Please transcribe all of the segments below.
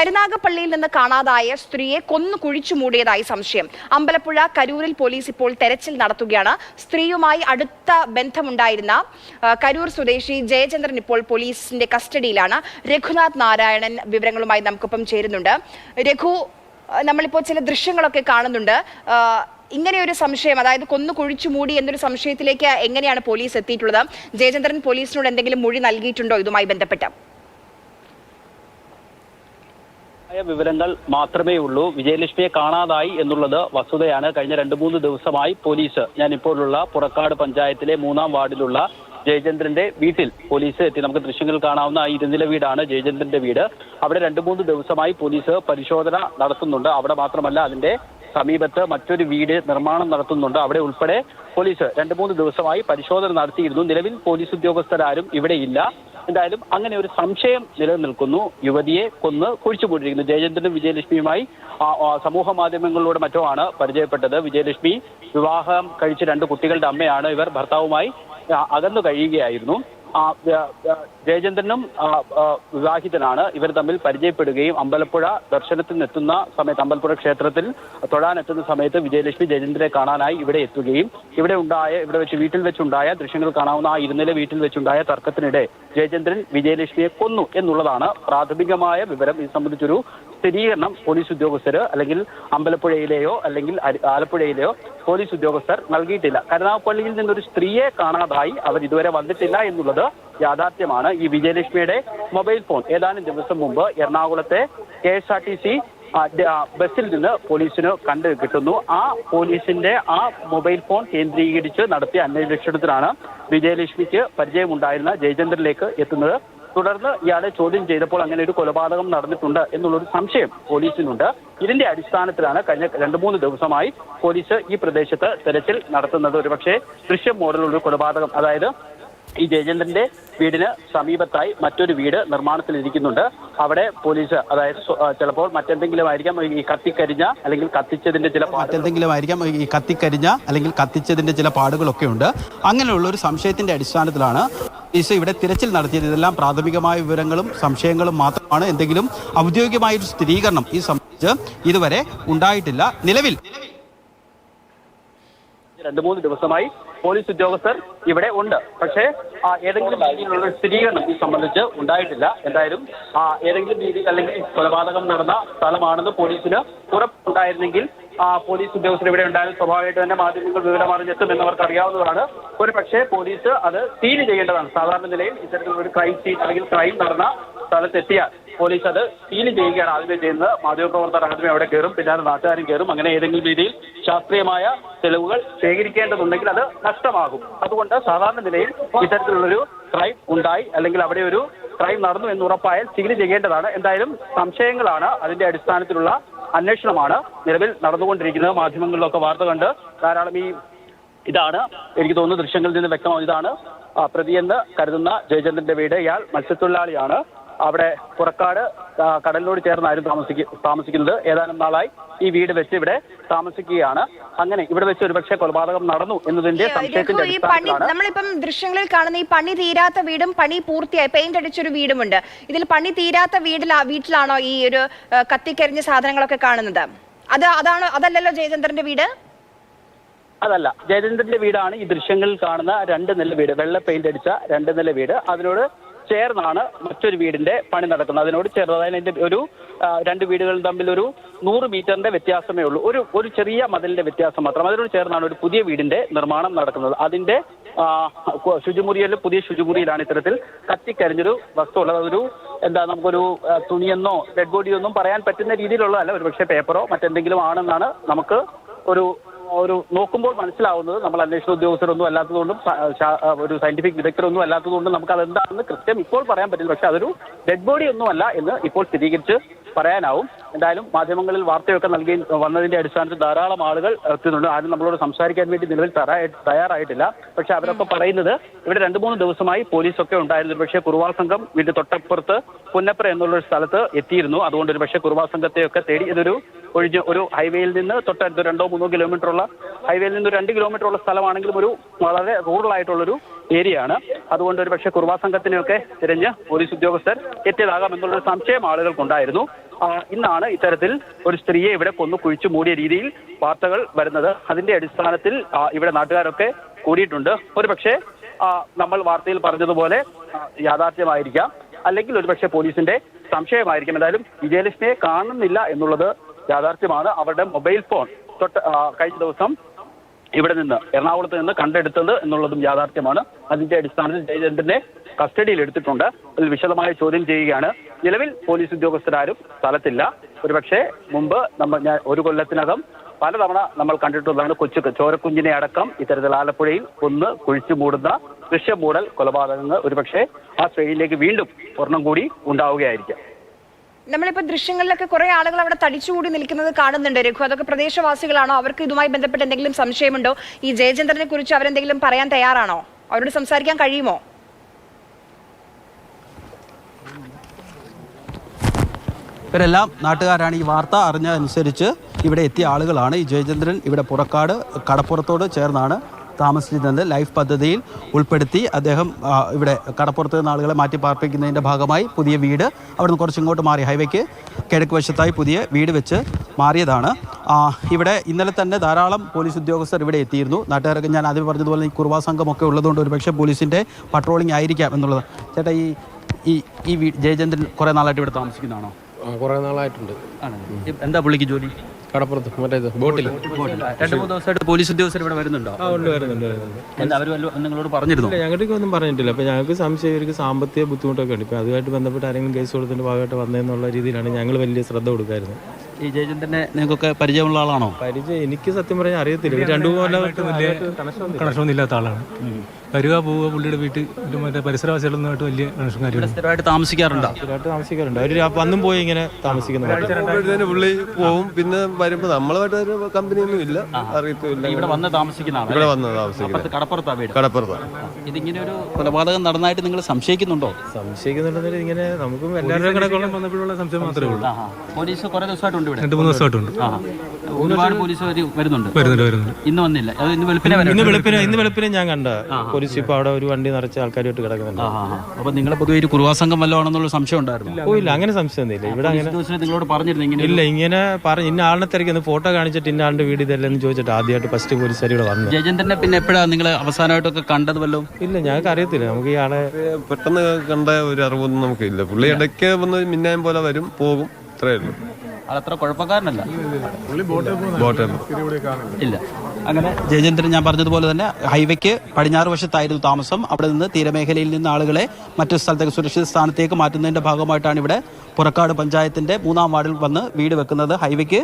കരുനാഗപ്പള്ളിയിൽ നിന്ന് കാണാതായ സ്ത്രീയെ കൊന്നു കുഴിച്ചു മൂടിയതായി സംശയം. അമ്പലപ്പുഴ കരൂരിൽ പോലീസ് ഇപ്പോൾ തെരച്ചിൽ നടത്തുകയാണ്. സ്ത്രീയുമായി അടുത്ത ബന്ധമുണ്ടായിരുന്ന കരൂർ സ്വദേശി ജയചന്ദ്രൻ ഇപ്പോൾ പോലീസിന്റെ കസ്റ്റഡിയിലാണ്. രഘുനാഥ് നാരായണൻ വിവരങ്ങളുമായി നമുക്കൊപ്പം ചേരുന്നുണ്ട്. രഘു നമ്മളിപ്പോൾ ചില ദൃശ്യങ്ങളൊക്കെ കാണുന്നുണ്ട്. ഇങ്ങനെയൊരു ഇങ്ങനെ ഒരു സംശയം അതായത് കൊന്നു കുഴിച്ചു മൂടി എന്നൊരു സംശയത്തിലേക്ക് എങ്ങനെയാണ് പോലീസ് എത്തിയിട്ടുള്ളത്? ജയചന്ദ്രൻ പോലീസിനോട് എന്തെങ്കിലും മൊഴി നൽകിയിട്ടുണ്ടോ ഇതുമായി ബന്ധപ്പെട്ട്? വിവരങ്ങൾ മാത്രമേ ഉള്ളൂ. വിജയലക്ഷ്മിയെ കാണാതായി എന്നുള്ളത് വസ്തുതയാണ്. കഴിഞ്ഞ രണ്ട് മൂന്ന് ദിവസമായി പോലീസ് ഞാൻ ഇപ്പോഴുള്ള പുറക്കാട് പഞ്ചായത്തിലെ മൂന്നാം വാർഡിലുള്ള ജയചന്ദ്രന്റെ വീട്ടിൽ പോലീസ് എത്തി. നമുക്ക് ദൃശ്യങ്ങൾ കാണാവുന്ന ആ ഇരുനില വീടാണ് ജയചന്ദ്രന്റെ വീട്. അവിടെ രണ്ട് മൂന്ന് ദിവസമായി പോലീസ് പരിശോധന നടത്തുന്നുണ്ട്. അവിടെ മാത്രമല്ല അതിന്റെ സമീപത്ത് മറ്റൊരു വീട് നിർമ്മാണം നടത്തുന്നുണ്ട്. അവിടെ ഉൾപ്പെടെ പോലീസ് രണ്ട് മൂന്ന് ദിവസമായി പരിശോധന നടത്തിയിരുന്നു. നിലവിൽ പോലീസ് ഉദ്യോഗസ്ഥരാരും ഇവിടെ ഇല്ല എന്തായാലും അങ്ങനെ ഒരു സംശയം നിലനിൽക്കുന്നു. യുവതിയെ കൊന്ന് കുഴിച്ചുപൂട്ടിരിക്കുന്നു ജയചന്ദ്രനും വിജയലക്ഷ്മിയുമായി സമൂഹ മാധ്യമങ്ങളിലൂടെ മറ്റോ ആണ് പരിചയപ്പെട്ടത്. വിജയലക്ഷ്മി വിവാഹം കഴിച്ച് രണ്ട് കുട്ടികളുടെ അമ്മയാണ് ഇവർ. ഭർത്താവുമായി അകന്നു കഴിയുകയായിരുന്നു. ജയചന്ദ്രനും വിവാഹിതനാണ്. ഇവർ തമ്മിൽ പരിചയപ്പെടുകയും അമ്പലപ്പുഴ ദർശനത്തിനെത്തുന്ന സമയത്ത് അമ്പലപ്പുഴ ക്ഷേത്രത്തിൽ തൊഴാനെത്തുന്ന സമയത്ത് വിജയലക്ഷ്മി ജയചന്ദ്രനെ കാണാനായി ഇവിടെ എത്തുകയും ഇവിടെ ഉണ്ടായ ഇവിടെ വെച്ച് വീട്ടിൽ വെച്ചുണ്ടായ ദൃശ്യങ്ങൾ കാണാവുന്ന ആ ഇരുനില വീട്ടിൽ വെച്ചുണ്ടായ തർക്കത്തിനിടെ ജയചന്ദ്രൻ വിജയലക്ഷ്മിയെ കൊന്നു എന്നുള്ളതാണ് പ്രാഥമികമായ വിവരം. ഇത് സംബന്ധിച്ചൊരു സ്ഥിരീകരണം പോലീസ് ഉദ്യോഗസ്ഥര് അല്ലെങ്കിൽ അമ്പലപ്പുഴയിലെയോ അല്ലെങ്കിൽ ആലപ്പുഴയിലെയോ പോലീസ് ഉദ്യോഗസ്ഥർ നൽകിയിട്ടില്ല. കരുനാഗപ്പള്ളിയിൽ നിന്നൊരു സ്ത്രീയെ കാണാതായി അവർ ഇതുവരെ വന്നിട്ടില്ല എന്നുള്ളത് യാഥാർത്ഥ്യമാണ്. ഈ വിജയലക്ഷ്മിയുടെ മൊബൈൽ ഫോൺ ഏതാനും ദിവസം മുമ്പ് എറണാകുളത്തെ K S R T C ബസ്സിൽ നിന്ന് പോലീസിന് കണ്ടു കിട്ടുന്നു. ആ പോലീസിന്റെ ആ മൊബൈൽ ഫോൺ കേന്ദ്രീകരിച്ച് നടത്തിയ അന്വേഷണത്തിലാണ് വിജയലക്ഷ്മിക്ക് പരിചയമുണ്ടായിരുന്ന ജയചന്ദ്രനിലേക്ക് എത്തുന്നത് തുടർന്ന് ഇയാളെ ചോദ്യം ചെയ്തപ്പോൾ അങ്ങനെ ഒരു കൊലപാതകം നടന്നിട്ടുണ്ട് എന്നുള്ളൊരു സംശയം പോലീസിനുണ്ട്. ഇതിന്റെ അടിസ്ഥാനത്തിലാണ് കഴിഞ്ഞ രണ്ട് മൂന്ന് ദിവസമായി പോലീസ് ഈ പ്രദേശത്ത് തെരച്ചിൽ നടത്തുന്നത്. ഒരുപക്ഷെ ദൃശ്യം മോഡലുള്ള കൊലപാതകം. അതായത് ഈ ജയചന്ദ്രന്റെ വീടിന് സമീപത്തായി മറ്റൊരു വീട് നിർമ്മാണത്തിൽ ഇരിക്കുന്നുണ്ട്. അവിടെ പോലീസ് അതായത് ചിലപ്പോൾ മറ്റെന്തെങ്കിലും ആയിരിക്കാം ഈ കത്തിക്കരിഞ്ഞ അല്ലെങ്കിൽ കത്തിച്ചതിന്റെ ചില മറ്റെന്തെങ്കിലും ആയിരിക്കാം ഈ കത്തിക്കരിഞ്ഞ അല്ലെങ്കിൽ കത്തിച്ചതിന്റെ ചില പാടുകളൊക്കെ ഉണ്ട്. അങ്ങനെയുള്ള ഒരു സംശയത്തിന്റെ അടിസ്ഥാനത്തിലാണ് പോലീസ് ഇവിടെ തിരച്ചിൽ നടത്തിയത്. ഇതെല്ലാം പ്രാഥമികമായ വിവരങ്ങളും സംശയങ്ങളും മാത്രമാണ്. എന്തെങ്കിലും ഔദ്യോഗികമായ ഒരു സ്ഥിരീകരണം ഈ സംബന്ധിച്ച് ഇതുവരെ ഉണ്ടായിട്ടില്ല. നിലവിൽ രണ്ട് മൂന്ന് ദിവസമായി പോലീസ് ഉദ്യോഗസ്ഥർ ഇവിടെ ഉണ്ട്. പക്ഷേ ഏതെങ്കിലും രീതിയിലുള്ള സ്ഥിരീകരണം ഇത് സംബന്ധിച്ച് ഉണ്ടായിട്ടില്ല. എന്തായാലും ഏതെങ്കിലും രീതിയിൽ അല്ലെങ്കിൽ കൊലപാതകം നടന്ന സ്ഥലമാണെന്ന് പോലീസിന് ഉറപ്പുണ്ടായിരുന്നെങ്കിൽ പോലീസ് ഉദ്യോഗസ്ഥർ ഇവിടെ ഉണ്ടായാലും സ്വാഭാവികമായിട്ട് തന്നെ മാധ്യമങ്ങൾ വിവരമറിഞ്ഞെത്തും എന്നവർക്ക് അറിയാവുന്നതാണ് ഒരു പക്ഷേ പോലീസ് അത് സീൽ ചെയ്യേണ്ടതാണ്. സാധാരണ നിലയിൽ ഇത്തരത്തിലുള്ള ഒരു ക്രൈം സീൻ അല്ലെങ്കിൽ ക്രൈം നടന്ന സ്ഥലത്തെത്തിയാൽ. പോലീസ് അത് സീൽ ചെയ്യുകയാണ് ആദ്യമേ ചെയ്യുന്നത്. മാധ്യമപ്രവർത്തകർ ആദ്യമേ അവിടെ കയറും. പിന്നാലെ നാട്ടുകാരും കയറും. അങ്ങനെ ഏതെങ്കിലും രീതിയിൽ ശാസ്ത്രീയമായ തെളിവുകൾ ശേഖരിക്കേണ്ടതുണ്ടെങ്കിൽ അത് നഷ്ടമാകും. അതുകൊണ്ട് സാധാരണ നിലയിൽ ഇത്തരത്തിലുള്ളൊരു ക്രൈം ഉണ്ടായി അല്ലെങ്കിൽ അവിടെ ഒരു ക്രൈം നടന്നു എന്ന് ഉറപ്പായാൽ സീൽ ചെയ്യേണ്ടതാണ്. എന്തായാലും സംശയങ്ങളാണ്. അതിന്റെ അടിസ്ഥാനത്തിലുള്ള അന്വേഷണമാണ് നിലവിൽ നടന്നുകൊണ്ടിരിക്കുന്നത്. മാധ്യമങ്ങളിലൊക്കെ വാർത്ത കണ്ട് ധാരാളം ഈ ഇതാണ് എനിക്ക് തോന്നുന്നു ദൃശ്യങ്ങളിൽ നിന്ന് വ്യക്തമാണ് ഇതാണ് പ്രതിയെന്ന് കരുതുന്ന ജയചന്ദ്രന്റെ വീട്. ഇയാൾ മത്സ്യത്തൊഴിലാളിയാണ്. അവിടെ പുറക്കാട് കടലിനോട് ചേർന്നായിരുന്നു താമസിക്ക താമസിക്കുന്നത് ഏതാനും നാളായി. ഈ വീട് വെച്ച് ഇവിടെ താമസിക്കുകയാണ്. അങ്ങനെ ഇവിടെ വെച്ച് ഒരുപക്ഷെ കൊലപാതകം നടന്നു എന്നതിന്റെ ഈ പണി നമ്മളിപ്പം ദൃശ്യങ്ങളിൽ കാണുന്ന ഈ പണി തീരാത്ത വീടും പണി പൂർത്തിയായി പെയിന്റ് അടിച്ചൊരു വീടുമുണ്ട്. ഇതിൽ പണി തീരാത്ത വീടിലാ വീട്ടിലാണോ ഈ ഒരു കത്തിക്കരിഞ്ഞ സാധനങ്ങളൊക്കെ കാണുന്നത്? അത് അതാണ് അതല്ലല്ലോ ജയചന്ദ്രന്റെ വീട്? അതല്ല. ജയചന്ദ്രന്റെ വീടാണ് ഈ ദൃശ്യങ്ങളിൽ കാണുന്ന രണ്ട് നില വീട്. വെള്ള പെയിന്റ് അടിച്ച രണ്ട് നില വീട്. അതിനോട് ചേർന്നാണ് മറ്റൊരു വീടിന്റെ പണി നടക്കുന്നത്. അതിനോട് അതായത് അതിന്റെ ഒരു രണ്ട് വീടുകളും തമ്മിൽ ഒരു നൂറ് മീറ്ററിന്റെ വ്യത്യാസമേ ഉള്ളൂ. ഒരു ഒരു ചെറിയ മതിലിന്റെ വ്യത്യാസം മാത്രം. അതിനോട് ചേർന്നാണ് ഒരു പുതിയ വീടിന്റെ നിർമ്മാണം നടക്കുന്നത്. അതിന്റെ ശുചിമുറിയിൽ പുതിയ ശുചിമുറിയിലാണ് ഇത്തരത്തിൽ കത്തിക്കരിഞ്ഞൊരു വസ്തു ഉള്ളത് അതൊരു എന്താ നമുക്കൊരു തുണിയെന്നോ ഡെഡ് ബോഡിയോ ഒന്നും പറയാൻ പറ്റുന്ന രീതിയിലുള്ളതല്ല. ഒരു പക്ഷേ പേപ്പറോ മറ്റെന്തെങ്കിലും ആണെന്നാണ് നമുക്ക് ഒരു ഒരു നോക്കുമ്പോൾ മനസ്സിലാവുന്നത് നമ്മൾ അന്വേഷണ ഉദ്യോഗസ്ഥരൊന്നും അല്ലാത്തതുകൊണ്ടും ഒരു സയന്റിഫിക് വിദഗ്ധരൊന്നും അല്ലാത്തതുകൊണ്ടും നമുക്ക് അതെന്താണെന്ന് കൃത്യം ഇപ്പോൾ പറയാൻ പറ്റില്ല. പക്ഷെ അതൊരു ഡെഡ് ബോഡി ഒന്നുമല്ല എന്ന് ഇപ്പോൾ സ്ഥിരീകരിച്ച് പറയാനാവും. എന്തായാലും മാധ്യമങ്ങളിൽ വാർത്തയൊക്കെ നൽകി വന്നതിന്റെ അടിസ്ഥാനത്തിൽ ധാരാളം ആളുകൾ എത്തുന്നുണ്ട് ആരും നമ്മളോട് സംസാരിക്കാൻ വേണ്ടി നിലവിൽ തയ്യാറായി- തയ്യാറായിട്ടില്ല. പക്ഷെ അവരൊക്കെ പറയുന്നത് ഇവിടെ രണ്ട് മൂന്ന് ദിവസമായി പോലീസൊക്കെ ഉണ്ടായിരുന്നു. പക്ഷേ കുറുവാ സംഘം വീട്ടിൽ തൊട്ടപ്പുറത്ത് പുന്നപ്ര എന്നുള്ള സ്ഥലത്ത് എത്തിയിരുന്നു. അതുകൊണ്ട് ഒരു പക്ഷേ കുറുവാ സംഘത്തെയൊക്കെ തേടി ഇതൊരു ഒഴിഞ്ഞ് ഒരു ഹൈവേയിൽ നിന്ന് തൊട്ടടുത്ത് രണ്ടോ മൂന്നോ കിലോമീറ്റർ ഉള്ള ഹൈവേയിൽ നിന്ന് രണ്ട് കിലോമീറ്റർ ഉള്ള സ്ഥലമാണെങ്കിലും ഒരു വളരെ റൂറൽ ആയിട്ടുള്ളൊരു ഏരിയ ആണ് അതുകൊണ്ട് ഒരു പക്ഷേ കുറുവാ സംഘത്തിനെയൊക്കെ തിരഞ്ഞ് പോലീസ് ഉദ്യോഗസ്ഥർ എത്തിയതാകാം എന്നുള്ളൊരു സംശയം ആളുകൾക്കുണ്ടായിരുന്നു. ഇന്നാണ് ഇത്തരത്തിൽ ഒരു സ്ത്രീയെ ഇവിടെ കൊന്നു കുഴിച്ചു മൂടിയ രീതിയിൽ വാർത്തകൾ വരുന്നത്. അതിന്റെ അടിസ്ഥാനത്തിൽ ഇവിടെ നാട്ടുകാരൊക്കെ കൂടിയിട്ടുണ്ട്. ഒരു പക്ഷേ നമ്മൾ വാർത്തയിൽ പറഞ്ഞതുപോലെ യാഥാർത്ഥ്യമായിരിക്കാം. അല്ലെങ്കിൽ ഒരുപക്ഷെ പോലീസിന്റെ സംശയമായിരിക്കും. എന്തായാലും വിജയലക്ഷ്മിയെ കാണുന്നില്ല എന്നുള്ളത് യാഥാർത്ഥ്യമാണ്. അവരുടെ മൊബൈൽ ഫോൺ തൊട്ട് കഴിഞ്ഞ ദിവസം ഇവിടെ നിന്ന് എറണാകുളത്ത് നിന്ന് കണ്ടെടുത്തത് എന്നുള്ളതും യാഥാർത്ഥ്യമാണ്. അതിന്റെ അടിസ്ഥാനത്തിൽ ജയചന്ദ്രനെ കസ്റ്റഡിയിൽ എടുത്തിട്ടുണ്ട്. അതിൽ വിശദമായ ചോദ്യം ചെയ്യുകയാണ് നിലവിൽ പോലീസ് ഉദ്യോഗസ്ഥരാരും സ്ഥലത്തില്ല. ഒരുപക്ഷെ മുമ്പ് നമ്മൾ ഞാൻ ഒരു കൊല്ലത്തിനകം പലതവണ നമ്മൾ കണ്ടിട്ടുള്ളതാണ് കൊച്ചു ചോരക്കുഞ്ഞിനെ അടക്കം ഇത്തരത്തിൽ ആലപ്പുഴയിൽ കൊന്ന് കുഴിച്ചു മൂടുന്ന ദൃശ്യം മൂടൽ കൊലപാതകങ്ങൾ ഒരുപക്ഷെ ആ ശ്രേണിയിലേക്ക് വീണ്ടും ഒരെണ്ണം കൂടി ഉണ്ടാവുകയായിരിക്കും. നമ്മളിപ്പോ ദൃശ്യങ്ങളിലൊക്കെ കുറെ ആളുകൾ അവിടെ തടിച്ചുകൂടി നിൽക്കുന്നത് കാണുന്നുണ്ട്. രഘു അതൊക്കെ പ്രദേശവാസികളാണോ? അവർക്ക് ഇതുമായി ബന്ധപ്പെട്ട് എന്തെങ്കിലും സംശയമുണ്ടോ? ഈ ജയചന്ദ്രനെ കുറിച്ച് അവരെന്തെങ്കിലും പറയാൻ തയ്യാറാണോ? അവരോട് സംസാരിക്കാൻ കഴിയുമോ? ഇവരെല്ലാം നാട്ടുകാരാണ് ഈ വാർത്ത അറിഞ്ഞതനുസരിച്ച് ഇവിടെ എത്തിയ ആളുകളാണ്. ഈ ജയചന്ദ്രൻ ഇവിടെ പുറക്കാട് കടപ്പുറത്തോട് ചേർന്നാണ് താമസിച്ചിരുന്നത്. ലൈഫ് പദ്ധതിയിൽ ഉൾപ്പെടുത്തി അദ്ദേഹം ഇവിടെ കടപ്പുറത്ത് നിന്ന് ആളുകളെ മാറ്റി പാർപ്പിക്കുന്നതിന്റെ ഭാഗമായി പുതിയ വീട് അവിടുന്ന് കുറച്ചിങ്ങോട്ട് മാറി. ഹൈവേക്ക് കിഴക്ക് വശത്തായി പുതിയ വീട് വെച്ച് മാറിയതാണ്. ഇവിടെ ഇന്നലെ തന്നെ ധാരാളം പോലീസ് ഉദ്യോഗസ്ഥർ ഇവിടെ എത്തിയിരുന്നു. നാട്ടുകാരൊക്കെ ഞാൻ ആദ്യം പറഞ്ഞതുപോലെ ഈ കുറുവാ സംഘമൊക്കെ ഉള്ളതുകൊണ്ട് ഒരുപക്ഷെ പോലീസിന്റെ പട്രോളിംഗ് ആയിരിക്കാം എന്നുള്ളത്. ചേട്ടാ ഈ ഈ ഈ ജയചന്ദ്രൻ കുറേ നാളായിട്ട് ഇവിടെ താമസിക്കുന്നതാണോ? കുറേ നാളായിട്ടുണ്ട്. എന്താ പുള്ളിക്ക് ജോലി? കടപ്പുറത്ത് മറ്റേത് ബോട്ടിൽ രണ്ട് മൂന്ന് ദിവസമായിട്ട് പോലീസ് ഉദ്യോഗസ്ഥർ ഇവിടെ വരുന്നുണ്ടോ? ഉണ്ട് വരുന്നുണ്ട് അവർ നിങ്ങളോട് പറഞ്ഞിരുന്നു? ഇല്ല ഞങ്ങൾക്ക് ഒന്നും പറഞ്ഞിട്ടില്ല. അപ്പോൾ ഞങ്ങൾക്ക് സംശയം ഇവർക്ക് സാമ്പത്തിക ബുദ്ധിമുട്ടൊക്കെ ഉണ്ട്. ഇപ്പോൾ അതുമായിട്ട് ബന്ധപ്പെട്ട് ആരെങ്കിലും കേസ് കൊടുത്തിട്ട് ഭാഗമായിട്ട് വന്നതെന്നുള്ള രീതിയിലാണ് ഞങ്ങൾ വലിയ ശ്രദ്ധ കൊടുക്കായിരുന്നു ഈ ജയചന്ദ്രനെ നിങ്ങൾക്കൊക്കെ പരിചയമുള്ള ആളാണോ? പരിചയം എനിക്ക് സത്യം പറഞ്ഞാൽ അറിയത്തില്ല. രണ്ടു രണ്ടു വലിയ കണക്ഷനൊന്നും ഇല്ലാത്ത ആളാണ്. വരിക പോവുക പുള്ളിയുടെ വീട്ടിൽ മറ്റേ പരിസരവാസികളൊന്നുമായിട്ട് വലിയ കണക്ഷൻ കാര്യമില്ല. സ്ഥിരമായിട്ട് താമസിക്കാറുണ്ടോ? സ്ഥിരമായിട്ട് താമസിക്കാറുണ്ട്. അവർ വന്നും പോയി ഇങ്ങനെ താമസിക്കുന്നു. പുള്ളി പോവും പിന്നെ വരുമ്പോ നമ്മളായിട്ട് ഒരു കമ്പനിയൊന്നും ഇല്ല. അറിയത്തില്ല ഇവിടെ വന്ന് താമസിക്കുന്ന ഇവിടെ വന്ന് താമസിക്കുന്നത് കടപ്പുറത്താ വീട്? കടപ്പുറത്താണ് ഇതിങ്ങനെ ഒരു കൊലപാതകം നടന്നായിട്ട് നിങ്ങൾ സംശയിക്കുന്നുണ്ടോ? സംശയിക്കുന്നുണ്ടെങ്കിൽ ഇങ്ങനെ നമുക്കും എല്ലാവരും കണക്കുള്ള വന്നപ്പോഴുള്ള സംശയം മാത്രമേ ഉള്ളൂ. പോലീസ് കുറെ ദിവസമായിട്ടുണ്ട് ഇവിടെ രണ്ട് മൂന്ന് ദിവസമായിട്ടുണ്ട്. ഒരുപാട് പോലീസ് വരുന്നുണ്ട്. വരുന്നുണ്ട് വരുന്നുണ്ട്. ഇന്ന് വന്നില്ല. അത് ഇന്ന് വെളുപ്പിനെ വരും. ഇന്ന് വെളുപ്പിന് ഇന്ന് വെളുപ്പിന് ഞാൻ കണ്ട. പോലീസ് ഇപ്പൊ അവിടെ ഒരു വണ്ടി നിറച്ച ആൾക്കാരുമായിട്ട് കിടക്കുന്നുണ്ട്. അപ്പൊ നിങ്ങളെ പൊതുവെ ഒരു കുറുവാസംഘം വല്ലതാണെന്നുള്ള സംശയം ഉണ്ടായിരുന്നു? ഓ ഇല്ല അങ്ങനെ സംശയമൊന്നുമില്ല. ഇവിടെ അങ്ങനെ നിങ്ങളോട് പറഞ്ഞിരുന്നു ഇങ്ങനെ ഇല്ല ഇങ്ങനെ പറഞ്ഞു ഇന്ന ആളിനെ തിരക്കുന്നു ഫോട്ടോ കാണിച്ചിട്ട് ഇന്ന ആളുടെ വീട് ഇതല്ലെന്ന് ചോദിച്ചിട്ട് ആദ്യമായിട്ട് ഫസ്റ്റ് പോലീസുകാർ ഇവിടെ വന്നു. ജയചന്ദ്രനെ പിന്നെ എപ്പോഴാണ് നിങ്ങൾ അവസാനമായിട്ടൊക്കെ കണ്ടത് വല്ലതും? ഇല്ല ഞങ്ങൾക്ക് അറിയത്തില്ല. നമുക്ക് ഇയാളെ പെട്ടെന്ന് കണ്ട ഒരു അറിവൊന്നും നമുക്കില്ല. പുള്ളി ഇടയ്ക്ക് വന്ന് മിന്നായം പോലെ വരും പോകും. ഇത്രയേ ഉള്ളൂ. അതത്ര കുഴപ്പക്കാരനല്ല. ഇല്ല. അങ്ങനെ ജയചന്ദ്രൻ ഞാൻ പറഞ്ഞതുപോലെ തന്നെ ഹൈവേക്ക് പടിഞ്ഞാറ് വശത്തായിരുന്നു താമസം. അവിടെ നിന്ന് തീരമേഖലയിൽ നിന്ന് ആളുകളെ മറ്റു സ്ഥലത്തേക്ക് സുരക്ഷിത സ്ഥാനത്തേക്ക് മാറ്റുന്നതിന്റെ ഭാഗമായിട്ടാണ് ഇവിടെ പുറക്കാട് പഞ്ചായത്തിന്റെ മൂന്നാം വാർഡിൽ വന്ന് വീട് വെക്കുന്നത് ഹൈവേക്ക്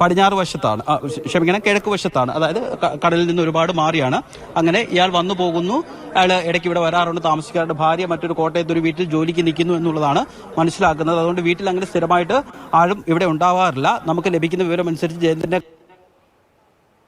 പടിഞ്ഞാറ് വശത്താണ്. ക്ഷമിക്കണം കിഴക്ക് വശത്താണ്. അതായത് കടലിൽ നിന്ന് ഒരുപാട് മാറിയാണ്. അങ്ങനെ ഇയാൾ വന്നു പോകുന്നു. അയാൾ ഇടയ്ക്ക് ഇവിടെ വരാറുണ്ട്. താമസിക്കാറുണ്ട്. ഭാര്യ മറ്റൊരു കോട്ടയത്ത് ഒരു വീട്ടിൽ ജോലിക്ക് നിൽക്കുന്നു എന്നുള്ളതാണ് മനസ്സിലാക്കുന്നത്. അതുകൊണ്ട് വീട്ടിൽ അങ്ങനെ സ്ഥിരമായിട്ട് ആരും ഇവിടെ ഉണ്ടാവാറില്ല. നമുക്ക് ലഭിക്കുന്ന വിവരം അനുസരിച്ച് ജയന്ദ്രന്റെ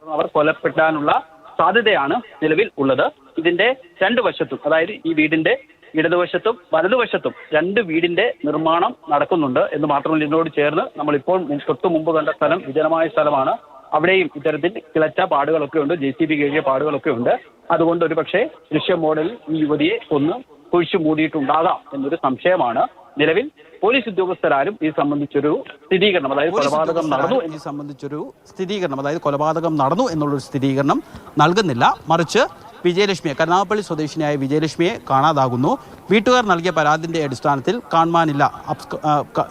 അവർ കൊലപ്പെടാനുള്ള സാധ്യതയാണ് നിലവിൽ ഉള്ളത്. ഇതിന്റെ രണ്ട് വശത്തും അതായത് ഈ വീടിന്റെ ഇടതുവശത്തും വലതുവശത്തും രണ്ട് വീടിന്റെ നിർമ്മാണം നടക്കുന്നുണ്ട് എന്ന് മാത്രമല്ല ഇതിനോട് ചേർന്ന് നമ്മൾ ഇപ്പോൾ തൊട്ടു മുമ്പ് കണ്ട സ്ഥലം വിജനമായ സ്ഥലമാണ്. അവിടെയും ഇത്തരത്തിൽ കിളച്ച പാടുകളൊക്കെ ഉണ്ട് ജെ സി ബി കഴിഞ്ഞ പാടുകളൊക്കെ ഉണ്ട്. അതുകൊണ്ട് ഒരു പക്ഷേ ദൃശ്യ മോഡലിൽ ഈ യുവതിയെ ഒന്ന് കുഴിച്ചു മൂടിയിട്ടുണ്ടാകാം എന്നൊരു സംശയമാണ്. നിലവിൽ പോലീസ് ഉദ്യോഗസ്ഥരാരും ഇത് സംബന്ധിച്ചൊരു സ്ഥിരീകരണം അതായത് കൊലപാതകം നടന്നു ഇത് സംബന്ധിച്ചൊരു സ്ഥിരീകരണം അതായത് കൊലപാതകം നടന്നു എന്നുള്ളൊരു സ്ഥിരീകരണം നൽകുന്നില്ല. മറിച്ച് വിജയലക്ഷ്മിയെ കരുനാഗപ്പള്ളി സ്വദേശിനിയായ വിജയലക്ഷ്മിയെ കാണാതാകുന്നു. വീട്ടുകാർ നൽകിയ പരാതിന്റെ അടിസ്ഥാനത്തിൽ കാണുവാനില്ല.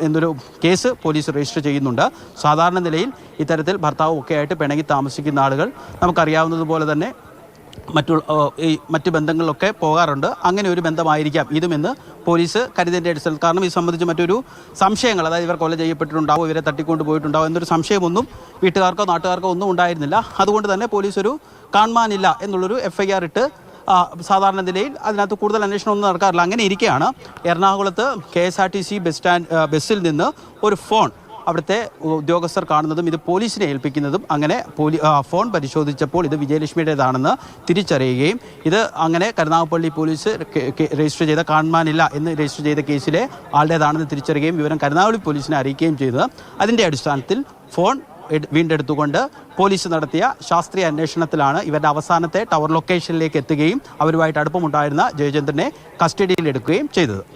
എന്നൊരു കേസ് പോലീസ് രജിസ്റ്റർ ചെയ്യുന്നുണ്ട്. സാധാരണ നിലയിൽ ഇത്തരത്തിൽ ഭർത്താവും ഒക്കെ ആയിട്ട് പിണങ്ങി താമസിക്കുന്ന ആളുകൾ നമുക്കറിയാവുന്നതുപോലെ തന്നെ മറ്റു ഈ മറ്റു ബന്ധങ്ങളിലൊക്കെ പോകാറുണ്ട്. അങ്ങനെ ഒരു ബന്ധമായിരിക്കാം. ഇതുമെന്ന് പോലീസ് കരുതേണ്ട അടിസ്ഥാനത്തിൽ. കാരണം ഇത് സംബന്ധിച്ച് മറ്റൊരു സംശയങ്ങൾ അതായത് ഇവർ കൊല ചെയ്യപ്പെട്ടിട്ടുണ്ടാവും ഇവരെ തട്ടിക്കൊണ്ട് പോയിട്ടുണ്ടാവും എന്നൊരു സംശയമൊന്നും വീട്ടുകാർക്കോ നാട്ടുകാർക്കോ ഒന്നും ഉണ്ടായിരുന്നില്ല. അതുകൊണ്ട് തന്നെ പോലീസ് ഒരു കാണുവാനില്ല എന്നുള്ളൊരു എഫ് ഐ ആർ ഇട്ട് സാധാരണ നിലയിൽ അതിനകത്ത് കൂടുതൽ അന്വേഷണം ഒന്നും നടക്കാറില്ല. അങ്ങനെ ഇരിക്കുകയാണ് എറണാകുളത്ത് K S R T C bus stand ബസ്സിൽ നിന്ന് ഒരു ഫോൺ അവിടുത്തെ ഉദ്യോഗസ്ഥർ കാണുന്നതും ഇത് പോലീസിനെ ഏൽപ്പിക്കുന്നതും അങ്ങനെ പോലീ ഫോൺ പരിശോധിച്ചപ്പോൾ ഇത് വിജയലക്ഷ്മിയുടേതാണെന്ന് തിരിച്ചറിയുകയും ഇത് അങ്ങനെ കരുനാഗപ്പള്ളി പോലീസ് രജിസ്റ്റർ ചെയ്ത കാണുവാനില്ല എന്ന് രജിസ്റ്റർ ചെയ്ത കേസിലെ ആളുടേതാണെന്ന് തിരിച്ചറിയുകയും വിവരം കരുനാഗപ്പള്ളി പോലീസിനെ അറിയിക്കുകയും ചെയ്തത്. അതിന്റെ അടിസ്ഥാനത്തിൽ ഫോൺ വീണ്ടെടുത്തുകൊണ്ട് പോലീസ് നടത്തിയ ശാസ്ത്രീയ അന്വേഷണത്തിലാണ് ഇവരുടെ അവസാനത്തെ ടവർ ലൊക്കേഷനിലേക്ക് എത്തുകയും അവരുമായിട്ട് അടുപ്പമുണ്ടായിരുന്ന ജയചന്ദ്രനെ കസ്റ്റഡിയിൽ എടുക്കുകയും ചെയ്തത്.